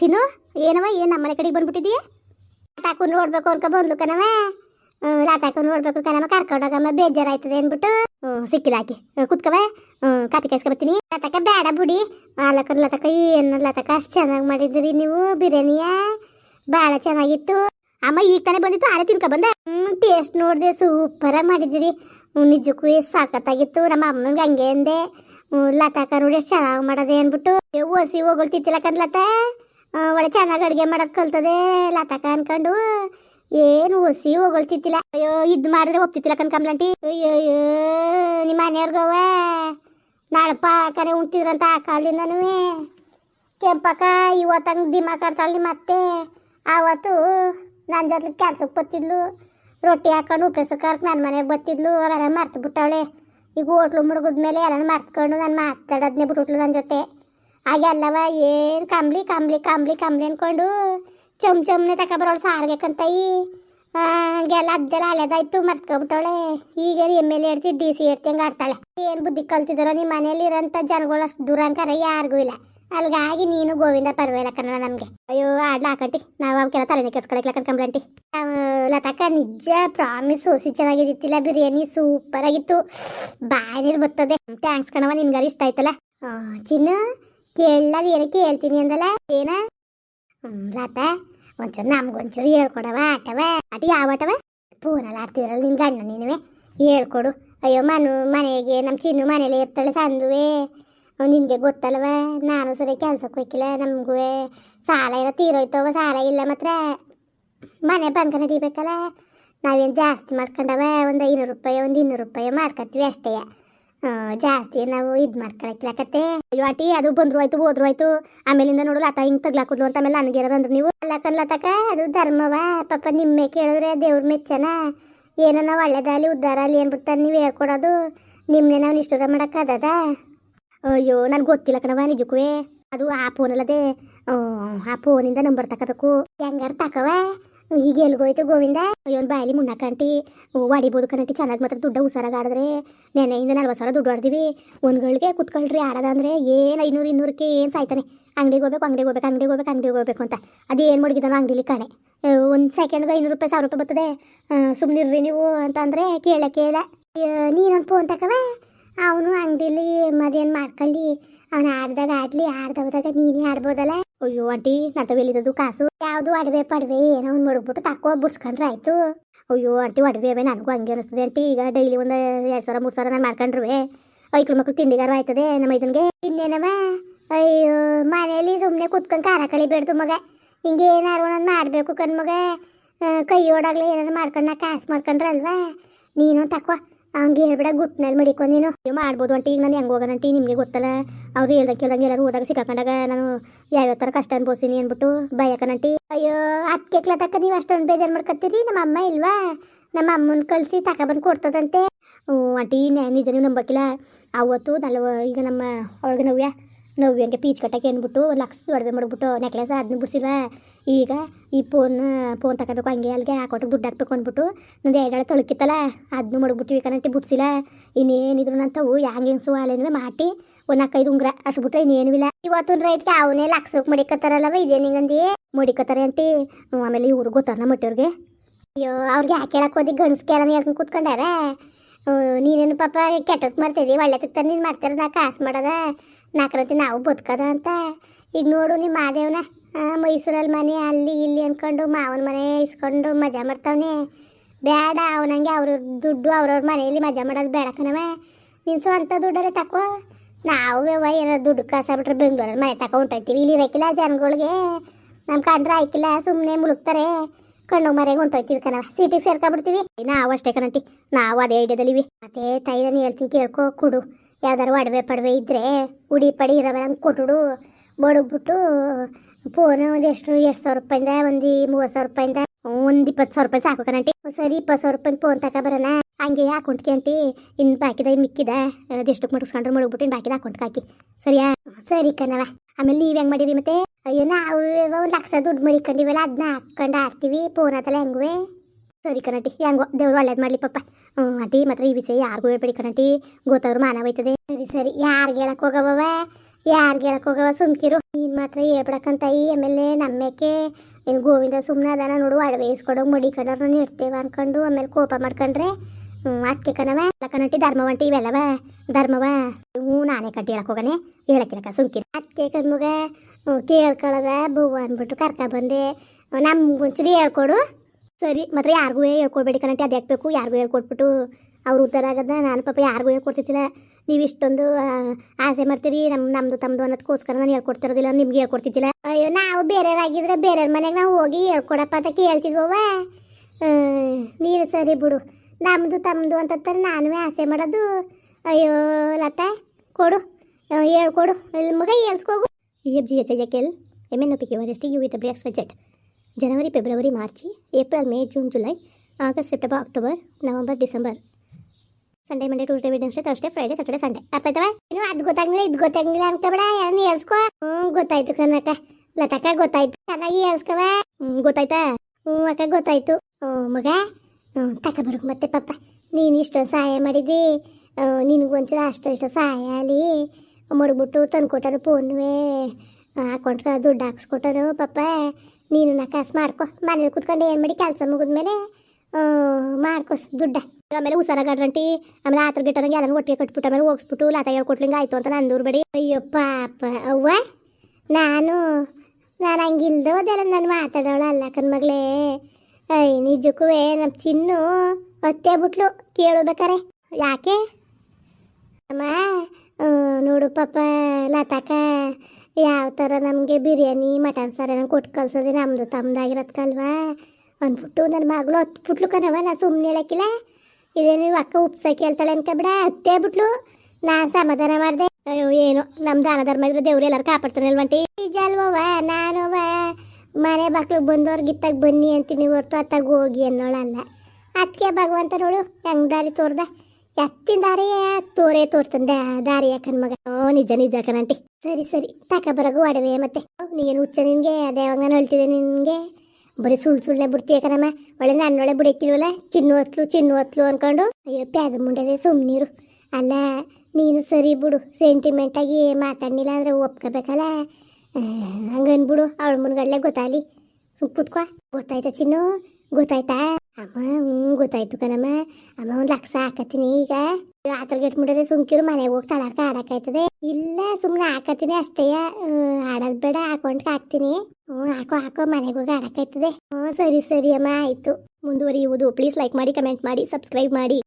ಚಿನ್ನು ಏನವ ಏನು ನಮ್ಮನೆ ಕಡೆಗೆ ಬಂದ್ಬಿಟ್ಟಿದೀಯ ಲಾತಾಕು ನೋಡ್ಬೇಕು ಅನ್ಕೊ ಬಂದ್ಲು ಕಣವ ಲಾತಾಕು ನೋಡ್ಬೇಕು ಕಣವ ಕರ್ಕೊಂಡೋಗಮ್ಮ ಬೇಜಾರಾಯ್ತದೆ ಅಂದ್ಬಿಟ್ಟು. ಸಿಕ್ಕಿಲ್ಲ ಹ್ಮ್, ಕುತ್ಕವ ಕಾಪಿ ಕಾಯಿಸ್ಕೊ ಬರ್ತೀನಿ ಲತಕ ಬೇಡ ಬುಡಿ. ಲಕ ಲತಕ ಏನು ಲತಕ ಅಷ್ಟು ಚೆನ್ನಾಗಿ ಮಾಡಿದ್ರಿ ನೀವು ಬಿರಿಯಾನಿಯ ಭಾಳ ಚೆನ್ನಾಗಿತ್ತು. ಅಮ್ಮ ಈಗ ತಾನೇ ಬಂದಿತ್ತು ಆಳೆ ತಿನ್ಕೊ ಬಂದೆ? ಟೇಸ್ಟ್ ನೋಡಿದೆ ಸೂಪರಾಗಿ ಮಾಡಿದಿರಿ. ನಿಜಕ್ಕೂ ಎಷ್ಟು ಸಾಕತ್ತಾಗಿತ್ತು. ನಮ್ಮ ಅಮ್ಮನಿಗೆ ಹಂಗೆ ಅಂದೆ. ಲತಾಕ ನೋಡಿ ಎಷ್ಟು ಚೆನ್ನಾಗಿ ಮಾಡೋದೆ ಅಂದ್ಬಿಟ್ಟು ಒಸಿ ಹೋಗಳ್ತಿತ್ತಿಲ್ಲ ಲತಾ ಒಳ್ಳೆ ಚೆನ್ನಾಗಿ ಅಡುಗೆ ಮಾಡೋದು ಕಲ್ತದೆ ಲತಾಕ ಅನ್ಕೊಂಡು ಏನು ಒಸಿ ಹೋಗಳ್ತಿತ್ತಿಲ್ಲ. ಅಯ್ಯೋ, ಇದ್ ಮಾಡಿದ್ರೆ ಒಪ್ತಿತ್ತಿಲ್ಲ ಕಣ್ ಕಂಬ್ಲಂಟಿ ಅಯ್ಯೋ ನಿಮ್ಮ ಮನೆಯವ್ರಿಗವ ನಾಳಪ್ಪ ಕರೆ ಉಣ್ತಿದ್ರಂತ ಆ ಕಾಲದಿಂದನೂ ಕೆಂಪಕ್ಕ ಇವತ್ತಂಗೆ ದಿಮಾಕ್ ಆಡ್ತಾಳೆ ಮತ್ತೆ ಆವತ್ತು ನನ್ನ ಜೊತೆ ಕೆಲ್ಸಕ್ಕೆ ಬತ್ತಿದ್ಲು. ರೊಟ್ಟಿ ಹಾಕೊಂಡು ಉಪಯೋಗಿಸೋಕೆ ನನ್ನ ಮನೆಗೆ ಬತ್ತಿದ್ಲು. ಅವೆಲ್ಲ ಮರ್ತು ಬಿಟ್ಟವಳೆ. ಈಗ ಹೋಟ್ಲು ಮುಳುಗಿದ್ಮೇಲೆ ಎಲ್ಲ ಮರ್ತ್ಕೊಂಡು ನಾನು ಮಾತಾಡೋದನ್ನೇ ಬಿಟ್ಬಿಟ್ಲು ನನ್ನ ಜೊತೆ. ಆಗೆಲ್ಲವ ಏನು ಕಂಬ್ಲಿ ಕಂಬ್ಲಿ ಕಂಬ್ಲಿ ಕಂಬ್ಲಿ ಅನ್ಕೊಂಡು ಚಮ್ ಚಮ್ನೆ ಬರೋಳು ಸಾರಿಗೆ ಕಂತಯಿ ಹಂಗೆಲ್ಲ ಅದೆಲ್ಲ ಹಳೆದಾಯ್ತು ಮರ್ತ್ಕೊಬಿಟ್ಟವಳೆ. ಈಗ ಎಂ ಎಲ್ ಎ ಹೇಳ್ತಿ ಡಿ ಸಿ ಹೇಳ್ತಿ ಹಂಗೆ ಆಡ್ತಾಳೆ. ಏನು ಬುದ್ಧಿ ಕಲ್ತಿದಾರೋ ನಿಮ್ಮ ಮನೇಲಿ ಇರೋಂಥ ಜನಗಳು ಅಷ್ಟು ದೂರ ಅಂಕಾರ ಯಾರಿಗೂ ಇಲ್ಲ. ಅಲ್ಗಾಗಿ ನೀನು ಗೋವಿಂದ ಪರ್ವೇ ಕನ್ನಡ ನಮಗೆ. ಅಯ್ಯೋ, ಆಡ್ಲ ಹಾಕಂಟಿ ನಾವು ಅವಕ್ಕೆಲ್ಲ ತಲೆನೇ ಕೆಡ್ಸ್ಕೊಳಕ್ಲ ಕಂಬ್ಲಂಟಿ ಲತಾಕ ನಿಜ ಪ್ರಾಮಿಸ್ ಹೊಸಿ ಚೆನ್ನಾಗಿದ್ದಿತ್ತಿಲ್ಲ ಬಿರಿಯಾನಿ ಸೂಪರ್ ಆಗಿತ್ತು. ಬಾಯಿ ನೀರು ಬರ್ತದೆ. ಥ್ಯಾಂಕ್ಸ್ ಕಣವ ನಿನ್ಗಾರ ಇಷ್ಟ ಆಯ್ತಲ್ಲ? ಚಿನ್ನ ಕೇಳಲ್ಲ ಏನು ಕೇಳ್ತೀನಿ ಅಂದಲ್ಲ? ಏನ? ಲತ, ಒಂಚೂರು ನಮ್ಗೊಂಚೂರು ಹೇಳ್ಕೊಡವ ಆಟವ ಆಟ ಯಾವ ಆಟವ ಫೋನಲ್ಲಿ ಆಡ್ತಿದ್ರಲ್ಲ ನಿನ್ ಗಣ್ಣ ನೀನುವೆ. ಹೇಳ್ಕೊಡು. ಅಯ್ಯೋ, ಮನು, ಮನೆಗೆ ನಮ್ಮ ಚಿನ್ನು ಮನೇಲಿ ಇರ್ತಾಳೆ, ಸಂದುವೆ. ನಿನಗೆ ಗೊತ್ತಲ್ವ? ನಾನು ಸರಿ ಕೆಲ್ಸಕ್ಕೆ ಹೋಗಿಲ್ಲ ನಮಗೂ ಸಾಲ ಏನೋ ತೀರೋಯ್ತವ ಸಾಲ ಇಲ್ಲ ಮಾತ್ರ. ಮನೆ ಬಂದ್ಕ ನಡಿಬೇಕಲ್ಲ ನಾವೇನು ಜಾಸ್ತಿ ಮಾಡ್ಕೊಂಡವ? ಒಂದು ಐನೂರು ರೂಪಾಯಿ, ಒಂದು ಇನ್ನೂರು ರೂಪಾಯಿ ಮಾಡ್ಕೊತೀವಿ ಅಷ್ಟೇ. ಜಾಸ್ತಿ ನಾವು ಇದು ಮಾಡ್ಕೊಳಕ್ಕಿಲ್ಲಕತ್ತೆ. ಅಯ್ಯೋ ಆಟಿ, ಅದು ಬಂದ್ರು ಆಯ್ತು, ಹೋದ್ರು ಆಯ್ತು. ಆಮೇಲಿಂದ ನೋಡು, ಲತಾ ಹಿಂಗೆ ತಗ್ಲಾಕುದ್ಲು ಅಂತ ಆಮೇಲೆ ನನಗೆ ಅಂದ್ರೆ ನೀವು? ಅಲ್ಲ ಲತಕ ಅದು ಧರ್ಮವ. ಪಾಪ ನಿಮ್ಮೆ ಕೇಳಿದ್ರೆ ದೇವ್ರ ಮೆಚ್ಚನ. ಏನನ್ನ ಒಳ್ಳೇದಾಗಲಿ ಉದ್ಧಾರ ಏನು ಬಿಡ್ತಾರೆ ನೀವು ಹೇಳ್ಕೊಡೋದು. ನಿಮ್ಮನ್ನೇ ನಾವು ನಿಷ್ಠೂರ ಮಾಡೋಕ್ಕಾಗದ ಅಯ್ಯೋ, ನನಗೆ ಗೊತ್ತಿಲ್ಲ ಕಣವ ನಿಜಕ್ಕೂ ಅದು ಆ ಫೋನಲ್ಲದೆ ಆ ಫೋನಿಂದ ನಂಬರ್ ತಕಬೇಕು. ಹೆಂಗಾರ ತಕವ ಈಗ ಎಲ್ಗೋಯ್ತು ಗೋವಿಂದ? ಅಯ್ಯೋ ಬಾಯಲ್ಲಿ ಮುನ್ನಕಂಟಿ ಹೊಡಿಬೋದು ಕಣಂಟಿ, ಚೆನ್ನಾಗಿ ಮಾತ್ರ ದುಡ್ಡ ಹುಷಾರಾಗಿ ಆಡಿದ್ರೆ. ನೆನೆಯಿಂದ ನಲ್ವತ್ತು ಸಾವಿರ ದುಡ್ಡು ಒಂದ್ ಒಂದ್ಗಳಿಗೆ ಕುತ್ಕೊಳ್ರಿ, ಆಡೋದಂದ್ರೆ ಏನು ಐನೂರು ಇನ್ನೂರಕ್ಕೆ ಏನು ಸಾಯ್ತಾನೆ. ಅಂಗಡಿಗೆ ಹೋಗ್ಬೇಕು ಅಂಗಡಿಗೆ ಹೋಗ್ಬೇಕು ಅಂಗಡಿಗೆ ಹೋಗ್ಬೇಕು ಅಂಗಡಿಗೆ ಹೋಗ್ಬೇಕು ಅಂತ. ಅದೇನು ಮಡಗಿದಾನೋ ಅಂಗಡಿಲಿ ಕಾಣೆ. ಒಂದು ಸೆಕೆಂಡ್ಗೆ ಐನೂರು ರೂಪಾಯಿ, ಸಾವಿರ ರೂಪಾಯಿ ಬರ್ತದೆ. ಸುಮ್ಮನಿರ್ರಿ ನೀವು ಅಂತಂದರೆ ಕೇಳ. ಕೇಳ ನೀನೊಂದು ಫೋನ್ ತಕವ ಅವನು ಅಂಗಡಿಲಿ ಮದೇನು ಮಾಡ್ಕೊಳ್ಳಿ. ಅವನು ಆಡ್ದಾಗ ಆಡ್ಲಿ ಆಡ್ದಾಗ ನೀನೇ ಆಡ್ಬೋದಲ್ಲ. ಅಯ್ಯೋ ಆಂಟಿ ನಂತ ಕಾಸು. ಯಾವುದು ಅಡವೆ ಪಡವೆ ಏನೋ ಒಂದು ಮಡಗ್ಬಿಟ್ಟು ತಕ್ಕೋ ಬಿಡ್ಸ್ಕೊಂಡ್ರೆ ಆಯ್ತು. ಅಯ್ಯೋ ಆಂಟಿ ಒಡವೆ ಅವೆ ನನಗೂ ಹಂಗೆ ಅನಿಸ್ತದೆ ಆಂಟಿ. ಈಗ ಡೈಲಿ ಒಂದು ಎರಡು ಸಾವಿರ, ಮೂರು ಸಾವಿರ ನಾನು ಮಾಡ್ಕೊಂಡ್ರುವೆ ಐಕ್ಳು ಮಕ್ಳು ತಿಂಡಿಗಾರ ಆಯ್ತದೆ ನಮ್ಮ ಇದನ್ಗೆ ಇನ್ನೇನವ? ಅಯ್ಯೋ, ಮನೇಲಿ ಸುಮ್ಮನೆ ಕುತ್ಕೊಂಡು ಖಾರ ಕಳಿಬೇಡ್ದು ಮಗ. ಹಿಂಗೆ ಏನಾರು ನಾನು ಮಾಡಬೇಕು ಕಣ್ಮಗ ಕೈ ಓಡಾಗ್ಲಿ ಏನಾರು ಮಾಡ್ಕೊಂಡು ನಾ ಕಾಸು ಮಾಡ್ಕೊಂಡ್ರಲ್ವಾ? ನೀನು ತಕೋ. ಹಂಗೆ ಹೇಳ್ಬೇಡ ಗುಟ್ನಲ್ಲಿ ಮಡಿಕೊಂಡು ನೀನು. ಮಾಡ್ಬೋದು ಅಂಟಿ ಈಗ ನಾನು ಹೆಂಗೆ ಹೋಗೋಣ ಅಂಟಿ? ನಿಮಗೆ ಗೊತ್ತಲ್ಲ. ಅವ್ರು ಹೇಳ್ದಂಗೆ ಕೇಳ್ದಂಗೆ ಎಲ್ಲರೂ ಹೋದಾಗ ಸಿಕ್ಕಾಕೊಂಡಾಗ ನಾನು ಯಾವ್ಯಾವ ಥರ ಕಷ್ಟ ಅನ್ಬೋಸಿನಿ ಅಂದ್ಬಿಟ್ಟು ಬಯಕನಂಟಿ ಅಯ್ಯೋ ಅದಕ್ಕೆ ತಕ್ಕ ನೀವು ಅಷ್ಟೊಂದು ಬೇಜಾರು ಮಾಡ್ಕೊತೀರಿ? ನಮ್ಮ ಅಮ್ಮ ಇಲ್ವಾ? ನಮ್ಮ ಅಮ್ಮನ ಕಳಿಸಿ ಬಂದು ಕೊಡ್ತದಂತೆ. ಹ್ಞೂ ಆಂಟಿ ನಿಜ ನೀವು ನಂಬಕ್ಕಿಲ್ಲ ಅವತ್ತು ನಲ್ವ ಈಗ ನಮ್ಮ ಒಳಗೆ ನವ್ಯ? ನವ್ಯಂಗೆ ಪೀಚ್ ಕಟ್ಟಕ್ಕೆ ಅಂದ್ಬಿಟ್ಟು ಲಕ್ಸ್ ಲಕ್ಷ ಒಡವೆ ಮಾಡ್ಬಿಟ್ಟು ನೆಕ್ಲೆಸ್ ಅದನ್ನ ಬಿಡಿಸಿಲ್ವ? ಈಗ ಈ ಫೋನ್ ಫೋನ್ ತಗೋಬೇಕು, ಹಂಗೆ ಅಲ್ಲಿಗೆ ಹಾಕೊಟ್ಟು ದುಡ್ಡು ಹಾಕ್ಬೇಕು ಅಂದ್ಬಿಟ್ಟು ನಂದು ಎರಡೆಳೆ ತೊಳಕಿತ್ತಲ್ಲ ಅದನ್ನು ಮಡಗ್ಬಿಟ್ಟಿವಿ ಕಣಂಟಿ ಬಿಡಿಸಿಲ್ಲ. ಇನ್ನೇನಿದ್ರು ನಂತವು ಹ್ಯಾಂಗೆ ಸುವಾಲೇನುವೆ ಮಾಟಿ, ಒಂದು ನಾಲ್ಕೈದು ಉಂಗ್ರ ಅಷ್ಟು ಬಿಟ್ರೆ ಇನ್ನೇನು ಇಲ್ಲ. ಇವತ್ತೊಂದು ರೈಟ್ಗೆ ಅವನೇ ಲಕ್ಷಕ್ಕೆ ಮಡಿಕತ್ತಾರಲ್ಲವ ಇದೇನಿಗಂದಿ ಮಡಿಕತ್ತಾರೆ ಅಂಟಿ ಆಮೇಲೆ ಇವ್ರು ಗೊತ್ತಾರ ಮಟ್ಟಿಯವ್ರಿಗೆ ಅಯ್ಯೋ, ಅವ್ರಿಗೆ ಯಾಕೆ ಹೇಳಕ್ಕೆ ಹೋದಿ? ಗಂಡಸ್ ಕೆಲ ಹೇಳ್ಕೊಂಡು ಕೂತ್ಕೊಂಡಾರ? ನೀನೇನು ಪಾಪ ಕೆಟ್ಟದ್ದು ಮಾಡ್ತಿದ್ದಿ ಒಳ್ಳೆ ತಿಕ್ತಾರೆ ನೀನು ಮಾಡ್ತಾರೆ ನಾ ಕಾಸು ಮಾಡೋದ? ನಾಲ್ಕರಂತಿ ನಾವು ಬದುಕದ ಅಂತ. ಈಗ ನೋಡು ನಿಮ್ಮ ಮಾದೇವನ ಮೈಸೂರಲ್ಲಿ ಮನೆ, ಅಲ್ಲಿ ಇಲ್ಲಿ ಅಂದ್ಕೊಂಡು ಮಾವನ ಮನೆ ಇಸ್ಕೊಂಡು ಮಜಾ ಮಾಡ್ತಾವನೆ. ಬೇಡ ಅವನಂಗೆ ಅವ್ರ ದುಡ್ಡು ಅವ್ರವ್ರ ಮನೆಯಲ್ಲಿ ಮಜಾ ಮಾಡೋದು ಬೇಡ ಕಣವ ನಿನ್ಸು ಸ್ವಂತ ದುಡ್ಡಲ್ಲೇ ತಕೋ. ನಾವು ವ್ಯವ ಏನೋ ದುಡ್ಡು ಕಾಸ ಬಿಟ್ರೆ ಬೆಂಗಳೂರಲ್ಲಿ ಮನೆ ತಕ್ಕ ಹೊಂಟೋಯ್ತೀವಿ. ಇಲ್ಲಿ ಇರಕ್ಕಿಲ್ಲ ಜನಗಳಿಗೆ. ನಮ್ಮ ಕಂಡ್ರೆ ಆಯ್ಕಿಲ್ಲ ಸುಮ್ಮನೆ ಮುಳುಗ್ತಾರೆ. ಕಣ್ಣು ಮರೆಗೆ ಹೊಂಟೋಯ್ತೀವಿ ಕಣವ ಸಿಟಿಗೆ ಸೇರ್ಕೊಬಿಡ್ತೀವಿ. ನಾವು ಅಷ್ಟೇ ಕಣಂತಿ. ನಾವು ಅದೇ ಐಡಿಯಾದಲ್ಲಿವಿ ಮತ್ತೆ ತಾಯಿ ಹೇಳ್ತೀನಿ ಕೇಳ್ಕೊ, ಕೊಡು. ಯಾವ್ದಾರು ಒಡವೆ ಪಡವೆ ಇದ್ರೆ ಉಡಿ ಪಡಿ ಇರೋವೆ ಹಂಗೆ ಬಡಗ್ಬಿಟ್ಟು ಫೋನ್ ಒಂದು ಎಷ್ಟು ಎಷ್ಟು ಸಾವಿರ ರೂಪಾಯಿಂದ, ಒಂದು ಮೂವತ್ತು ಸಾವಿರ ರೂಪಾಯಿಂದ, ಒಂದು ಇಪ್ಪತ್ತು ಸಾವಿರ ರೂಪಾಯಿ ಸಾಕು ಕಣಂಟಿ. ಸರಿ ಇಪ್ಪತ್ತು ಸಾವಿರ ರೂಪಾಯಿ ಫೋನ್ ತಗೊಬರೋಣ ಹಂಗೆ ಅಕೌಂಟ್ಗೆ ಅಂಟಿ ಇನ್ನು ಬಾಕಿದ ಮಿಕ್ಕಿದ ಅದೆಷ್ಟಕ್ಕೆ ಮಡಗಿಸ್ಕೊಂಡ್ರೆ ಮಡಗ್ಬಿಟ್ಟು ಇನ್ನು ಬಾಕಿದ ಅಕೌಂಟ್ಗೆ ಹಾಕಿ. ಸರಿಯಾ? ಸರಿ ಕಣವ ಆಮೇಲೆ ನೀವು ಹೆಂಗೆ ಮಾಡಿರಿ ಮತ್ತೆ? ಅಯ್ಯೋ, ನಾವು ಒಂದು ಲಕ್ಷ ದುಡ್ಡು ಮಡಿಕೊಂಡಿವಲ್ಲ ಅದನ್ನ ಹಾಕ್ಕೊಂಡು ಆಡ್ತೀವಿ ಫೋನ್ ಆತಲ್ಲ ಹೆಂಗುವೆ? ಸರಿ ಕಣಟಿ ಹೆಂಗೋ, ದೇವ್ರು ಒಳ್ಳೇದು ಮಾಡಲಿ ಪಪ್ಪ. ಹ್ಞೂ ಅಟಿ ಮಾತ್ರ ಈ ವಿಷಯ ಯಾರಿಗೂ ಹೇಳ್ಬೇಡಿ ಕಣಟಿ ಗೊತ್ತವ್ರು ಮಾನ ಹೋಯ್ತದೆ ಸರಿ ಸರಿ. ಯಾರಿಗೆ ಹೇಳಕ್ ಹೋಗವ ಯಾರಿಗೆ ಹೇಳಕ್ ಹೋಗವ ಸುಮ್ಕಿರು. ನೀನು ಮಾತ್ರ ಹೇಳ್ಬಿಡಕ್ಕಂತ ಈ ಆಮೇಲೆ ನಮ್ಮಕ್ಕೆ ಏನು ಗೋವಿಂದ ಸುಮ್ಮನೆ ಅದಾನ ನೋಡು ಒಡವೆ ಇಸ್ಕೊಡೋ ಮಡಿ ಕಡರ್ನ ಇಡ್ತೇವೆ ಅನ್ಕೊಂಡು ಆಮೇಲೆ ಕೋಪ ಮಾಡ್ಕೊಂಡ್ರೆ. ಹ್ಞೂ ಕಣವ ಕನಟಿ ಧರ್ಮವಂಟಿ ಇವೆಲ್ಲವ? ಧರ್ಮವ? ಹ್ಞೂ, ನಾನೇ ಕಟ್ಟಿ ಹೇಳಕ್ ಹೋಗನೆ. ಹೇಳಕ್ಕಿರಕ, ಸುಮ್ಕಿರು. ಅದಕ್ಕೆ ಕಣ್ಮಗ ಕೇಳ್ಕೊಳದ ಬೂವ ಅಂದ್ಬಿಟ್ಟು ಕರ್ಕ ಬಂದೆ. ನಮ್ಗೊಂಚೂರು ಹೇಳ್ಕೊಡು. ಸರಿ, ಮಾತ್ರ ಯಾರಿಗೂ ಹೇಳ್ಕೊಡ್ಬೇಡಿ ಕಣಂಟಿ, ಅದು ಹಾಕ್ಬೇಕು ಯಾರಿಗೂ ಹೇಳ್ಕೊಟ್ಬಿಟ್ಟು ಅವ್ರು ಉದ್ದಾರ ಆಗದ ನಾನು ಪಾಪ ಯಾರಿಗೂ ಹೇಳ್ಕೊಡ್ತಿದ್ದಿಲ್ಲ. ನೀವು ಇಷ್ಟೊಂದು ಆಸೆ ಮಾಡ್ತೀರಿ ನಮ್ಮ ನಮ್ಮದು ತಮ್ಮದು ಅನ್ನೋದಕ್ಕೋಸ್ಕರ ನಾನು ಹೇಳ್ಕೊಡ್ತಿರೋದಿಲ್ಲ ನಿಮ್ಗೆ ಹೇಳ್ಕೊಡ್ತಿದ್ದಿಲ್ಲ. ಅಯ್ಯೋ, ನಾವು ಬೇರೆಯವರಾಗಿದ್ರೆ ಬೇರೆಯವ್ರ ಮನೆಗೆ ನಾವು ಹೋಗಿ ಹೇಳ್ಕೊಡಪ್ಪ ಅಂತ ಕೇಳ್ತಿದ್ವವ ನೀರು ನೀನು ಸರಿ ಬಿಡು. ನಮ್ಮದು ತಮ್ಮದು ಅಂತಂತಾರೆ ನಾನು ಆಸೆ ಮಾಡೋದು. ಅಯ್ಯೋ, ಲತಾ, ಕೊಡು. ಹೇಳ್ಕೊಡು. ಮಗ ಹೇಳ್ಸ್ಕೋಗು. F G H L, M N P K S T U V W X budget January February March April May June July August September October November December Sunday Monday Tuesday Wednesday Thursday Friday Saturday Sunday ಅರ್ಥ ಇನ್ನು ಅದು ಗೊತ್ತಾಗ್ಲಿಲ್ಲ, ಇದು ಗೊತ್ತಾಗ್ಲಿಲ್ಲ ಅನ್ಕೋಬೇಡ ಯಾರನ್ನ ಹೇಳ್ಸ್ಕೊ ಹ್ಞೂ, ಗೊತ್ತಾಯ್ತು ಕನಕ ಲತಕ್ಕ ಗೊತ್ತಾಯ್ತು. ಚೆನ್ನಾಗಿ ಹೇಳ್ಸ್ಕವ ಹ್ಞೂ, ಗೊತ್ತಾಯ್ತಾ? ಹ್ಞೂ, ಅಕ್ಕ ಗೊತ್ತಾಯ್ತು. ಹ್ಞೂ ಮಗ. ಹ್ಞೂ, ತಕ ಬರೋಕೆ ಮತ್ತೆ ಪಾಪ. ನೀನು ಇಷ್ಟು ಸಹಾಯ ಮಾಡಿದ್ದಿ ನಿನಗೂ ಒಂಚೂರು ಅಷ್ಟು ಇಷ್ಟು ಸಹಾಯ ಅಲ್ಲಿ ತಂದು ಕೊಟ್ಟರು ಫೋನ್ವೇ ಅಕೌಂಟ್ಗೆ ದುಡ್ಡು ಹಾಕ್ಸ್ಕೊಟ್ಟರು ಪಾಪ. ನೀನು ನಾ ಕಾಸು ಮಾಡ್ಕೊ. ಮನೇಲಿ ಕುತ್ಕೊಂಡು ಏನು ಮಾಡಿ ಕೆಲಸ ಮುಗಿದ್ಮೇಲೆ ಮಾಡ್ಕೊ ದುಡ್ಡ. ಆಮೇಲೆ ಉಸಾರ ಗಡ್ರಂಟಿ ಆಮೇಲೆ ಆತರ ಗಿಟ್ಟರಂಗೆ ಎಲ್ಲರೂ ಒಟ್ಟಿಗೆ ಕಟ್ಬಿಟ್ಟು ಆಮೇಲೆ ಹೋಗಿಸ್ಬಿಟ್ಟು ಲಾತ ಹೇಳ್ಕೊಟ್ಲಿಂಗ ಆಯ್ತು ಅಂತ ನಂದೂರು ಬಡಿ ಅಯ್ಯೋ ಪಾಪ. ಅವ್ವ, ನಾನು ನಾನು ಹಂಗಿಲ್ದೋದೆಲ್ಲ ನಾನು ಮಾತಾಡೋಳ ಅಲ್ಲ ಕಣ್ಮಗಳೇ ಅಯ್ಯ ನಿಜಕ್ಕೂ ನಮ್ಮ ಚಿನ್ನು ಅತ್ತೆ ಬಿಟ್ಲು ಕೇಳಬೇಕಾರೆ. ಯಾಕೆ? ಅಮ್ಮ ನೋಡು ಪಾಪ ಲತಾಕ ಯಾವ ಥರ ನಮಗೆ ಬಿರಿಯಾನಿ, ಮಟನ್ ಸಾರ ನಂಗೆ ಕೊಟ್ಟು ಕಳ್ಸೋದೆ ನಮ್ಮದು ತಮ್ಮದಾಗಿರತ್ಕಲ್ವಾ ಅಂದ್ಬಿಟ್ಟು ನನ್ನ ಮಗಳು ಹತ್ಬಿಟ್ಲು ಕಣವ ನಾ ಸುಮ್ಮನೆ ಹೇಳಕ್ಕಿಲ್ಲ. ಇದೇನು ಅಕ್ಕ ಉಪ್ಸ ಕೇಳ್ತಾಳೆ ಅನ್ಕೊಬಿಡ ಹತ್ತೇ ಬಿಟ್ಲು. ನಾನು ಸಮಾಧಾನ ಮಾಡಿದೆ. ಅಯ್ಯೋ, ಏನು ನಮ್ಮ ದಾನ ಧರ್ಮ ಇದ್ರೆ ದೇವ್ರು ಎಲ್ಲರೂ ಕಾಪಾಡ್ತಾನೆ ಅಲ್ವಂಟಿ ಮನೆ ಬಾಕ್ಲಿಗೆ ಬಂದವ್ರು ಗಿತ್ತಾಗ ಬನ್ನಿ ಅಂತೀನಿ ಹೊರ್ತು ಅತ್ತಾಗ ಹೋಗಿ ಅನ್ನೋಳಲ್ಲ. ಅದಕ್ಕೆ ಭಗವಂತ ನೋಡು, ಹೆಂಗ್ ದಾರಿ ತೋರ್ದ. ಎತ್ತಿನ ದಾರಿಯ ತೋರೇ ತೋರ್ತಂದೆ. ದಾರಿ ಯಾಕನ್ ಮಗ? ಓ, ನಿಜ ನಿಜ ಕಣಂಟಿ ಸರಿ ಸರಿ. ತಾಕ ಬರಗು ಅಡವೆ ಮತ್ತೆ. ನೀಗೇನು ಹುಚ್ಚ ನಿನ್ಗೆ? ಅದೇ ಅವಾಗ ನಾನು ಹೇಳ್ತಿದ್ದೆ ನಿನ್ಗೆ? ಬರೀ ಸುಳ್ಳು, ಸುಳ್ಳೆ ಬಿಡ್ತೀಯ ಕಣಮ್ಮ. ಒಳ್ಳೆ ನನ್ನೊಳೆ ಬಿಡಕ್ಕಿಲ್ವಲ್ಲ ಚಿನ್ನು ಹತ್ಲು ಚಿನ್ನು ಹತ್ಲು ಅನ್ಕೊಂಡು. ಅಯ್ಯೋ, ಪ್ಯಾದ ಮುಂಡದೆ ಸುಮ್ಮನೀರು ಅಲ್ಲ, ನೀನು ಸರಿ ಬಿಡು. ಸೆಂಟಿಮೆಂಟಾಗಿ ಮಾತಾಡ್ಲಿಲ್ಲ ಅಂದ್ರೆ ಒಪ್ಕೋಬೇಕಲ್ಲ? ಹಂಗನ್ಬಿಡು. ಅವಳ ಮುನ್ಗಡ್ಲೆ ಗೊತ್ತಾಗಲಿ. ಸುಮ್ ಕೂತ್ಕೋ. ಗೊತ್ತಾಯ್ತಾ ಚಿನ್ನು? ಗೊತ್ತಾಯ್ತಾ? ಅಮ್ಮ ಹ್ಞೂ ಗೊತ್ತಾಯ್ತು ಕಣಮ್ಮ. ಅಮ್ಮ, ಒಂದು ಲಕ್ಷ ಹಾಕತ್ತೀನಿ ಈಗ. ಆತರ ಗೆಟ್ ಮುಡದೆ ಸುಮ್ಕಿರು ಮನೆಗೆ ಹೋಗಿ ತಳಾರ್ಕ ಆಡಕ್ಕಾಯ್ತದೆ ಇಲ್ಲ ಸುಮ್ಮನೆ ಹಾಕತ್ತೀನಿ ಅಷ್ಟೇ. ಆಡೋದು ಬೇಡ ಅಕೌಂಟ್ಗೆ ಹಾಕ್ತೀನಿ. ಹ್ಞೂ ಹಾಕೋ ಹಾಕೋ, ಮನೆಗೆ ಹೋಗಿ ಆಡಕ್ಕಾಯ್ತದೆ ಹ್ಞೂ ಸರಿ ಸರಿ ಅಮ್ಮ, ಆಯಿತು. ಮುಂದುವರಿಯುವುದು. ಪ್ಲೀಸ್ ಲೈಕ್ ಮಾಡಿ ಕಮೆಂಟ್ ಮಾಡಿ ಸಬ್ಸ್ಕ್ರೈಬ್ ಮಾಡಿ.